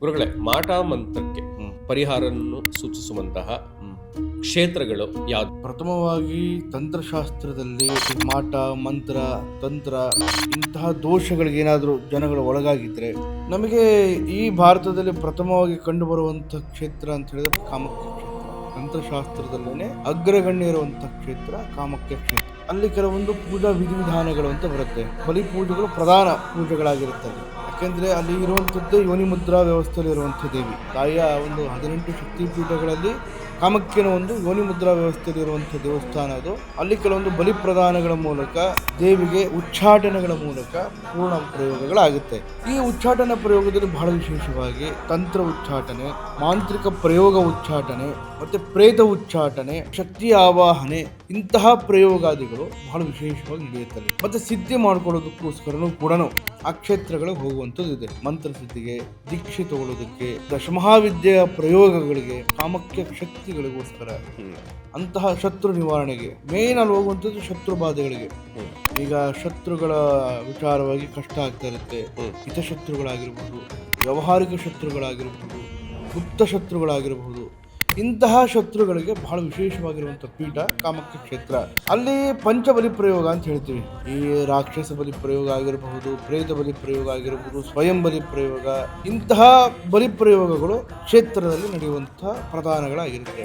ಗುರುಗಳೇ, ಮಾಟ ಮಂತ್ರಕ್ಕೆ ಪರಿಹಾರವನ್ನು ಸೂಚಿಸುವಂತಹ ಕ್ಷೇತ್ರಗಳು ಯಾವ್ದು? ಪ್ರಥಮವಾಗಿ ತಂತ್ರಶಾಸ್ತ್ರದಲ್ಲಿ ಮಾಟ, ಮಂತ್ರ, ತಂತ್ರ, ಇಂತಹ ದೋಷಗಳಿಗೆ ಏನಾದರೂ ಜನಗಳು ಒಳಗಾಗಿದ್ರೆ, ನಮಗೆ ಈ ಭಾರತದಲ್ಲಿ ಪ್ರಥಮವಾಗಿ ಕಂಡುಬರುವಂಥ ಕ್ಷೇತ್ರ ಅಂತ ಹೇಳಿದ್ರೆ ಕಾಮಕ್ಯ ಕ್ಷೇತ್ರ ತಂತ್ರಶಾಸ್ತ್ರದಲ್ಲೇ ಅಗ್ರಗಣ್ಯ ಇರುವಂತಹ ಕ್ಷೇತ್ರ ಕಾಮಕ್ಯ ಕ್ಷೇತ್ರ ಅಲ್ಲಿ ಕೆಲವೊಂದು ಪೂಜಾ ವಿಧಿವಿಧಾನಗಳು ಅಂತ ಬರುತ್ತೆ. ಬಲಿ ಪೂಜೆಗಳು ಪ್ರಧಾನ ಪೂಜೆಗಳಾಗಿರುತ್ತವೆ. ಯಾಕೆಂದರೆ ಅಲ್ಲಿ ಇರುವಂಥದ್ದು ಯೋನಿ ಮುದ್ರಾ ವ್ಯವಸ್ಥೆಯಲ್ಲಿ ಇರುವಂಥ ದೇವಿ. ತಾಯಿಯ ಒಂದು ಹದಿನೆಂಟು ಶಕ್ತಿ ಪೀಠಗಳಲ್ಲಿ ಕಾಮಕ್ಕಿನ ಒಂದು ಯೋನಿ ಮುದ್ರಾ ವ್ಯವಸ್ಥೆಯಲ್ಲಿ ಇರುವಂಥ ದೇವಸ್ಥಾನ ಅದು. ಅಲ್ಲಿ ಕೆಲವೊಂದು ಬಲಿ ಪ್ರದಾನಗಳ ಮೂಲಕ, ದೇವಿಗೆ ಉಚ್ಚಾಟನೆಗಳ ಮೂಲಕ ಪೂರ್ಣ ಪ್ರಯೋಗಗಳಾಗುತ್ತೆ. ಈ ಉಚ್ಚಾಟನೆ ಪ್ರಯೋಗದಲ್ಲಿ ಬಹಳ ವಿಶೇಷವಾಗಿ ತಂತ್ರ ಉಚ್ಚಾಟನೆ, ಮಾಂತ್ರಿಕ ಪ್ರಯೋಗ ಉಚ್ಚಾಟನೆ, ಮತ್ತೆ ಪ್ರೇತ ಉಚ್ಚಾಟನೆ, ಶಕ್ತಿ ಆವಾಹನೆ ಇಂತಹ ಪ್ರಯೋಗಾದಿಗಳು ಬಹಳ ವಿಶೇಷವಾಗಿ ನಡೆಯುತ್ತವೆ. ಮತ್ತೆ ಸಿದ್ಧಿ ಮಾಡ್ಕೊಳ್ಳೋದಕ್ಕೋಸ್ಕರನೂ ಕೂಡ ಆ ಕ್ಷೇತ್ರಗಳಿಗೆ ಹೋಗುವಂಥದ್ದು ಇದೆ ಮಂತ್ರ ಸಿದ್ಧಿಗೆ ದೀಕ್ಷೆ ತಗೊಳ್ಳೋದಕ್ಕೆ ದಶಮಹಾವಿದ್ಯೆಯ ಪ್ರಯೋಗಗಳಿಗೆ ಕಾಮಕ್ಯ ಶಕ್ತಿಗಳಿಗೋಸ್ಕರ. ಅಂತಹ ಶತ್ರು ನಿವಾರಣೆಗೆ ಮೇನ್ ಅಲ್ಲಿ ಹೋಗುವಂಥದ್ದು ಶತ್ರು ಬಾಧೆಗಳಿಗೆ. ಈಗ ಶತ್ರುಗಳ ವಿಚಾರವಾಗಿ ಕಷ್ಟ ಆಗ್ತಾ ಇರುತ್ತೆ. ಹಿತಶತ್ರುಗಳಾಗಿರ್ಬೋದು ವ್ಯವಹಾರಿಕ ಶತ್ರುಗಳಾಗಿರ್ಬೋದು ಗುಪ್ತ ಶತ್ರುಗಳಾಗಿರಬಹುದು ಇಂತಹ ಶತ್ರುಗಳಿಗೆ ಬಹಳ ವಿಶೇಷವಾಗಿರುವಂಥ ಪೀಠ ಕಾಮಕ್ಯ ಕ್ಷೇತ್ರ. ಅಲ್ಲಿ ಪಂಚಬಲಿ ಪ್ರಯೋಗ ಅಂತ ಹೇಳ್ತೀವಿ. ಈ ರಾಕ್ಷಸ ಬಲಿ ಪ್ರಯೋಗ ಆಗಿರಬಹುದು, ಪ್ರೇತ ಬಲಿ ಪ್ರಯೋಗ ಆಗಿರಬಹುದು, ಸ್ವಯಂ ಬಲಿ ಪ್ರಯೋಗ, ಇಂತಹ ಬಲಿ ಪ್ರಯೋಗಗಳು ಕ್ಷೇತ್ರದಲ್ಲಿ ನಡೆಯುವಂತಹ ಪ್ರಧಾನಗಳಾಗಿರುತ್ತೆ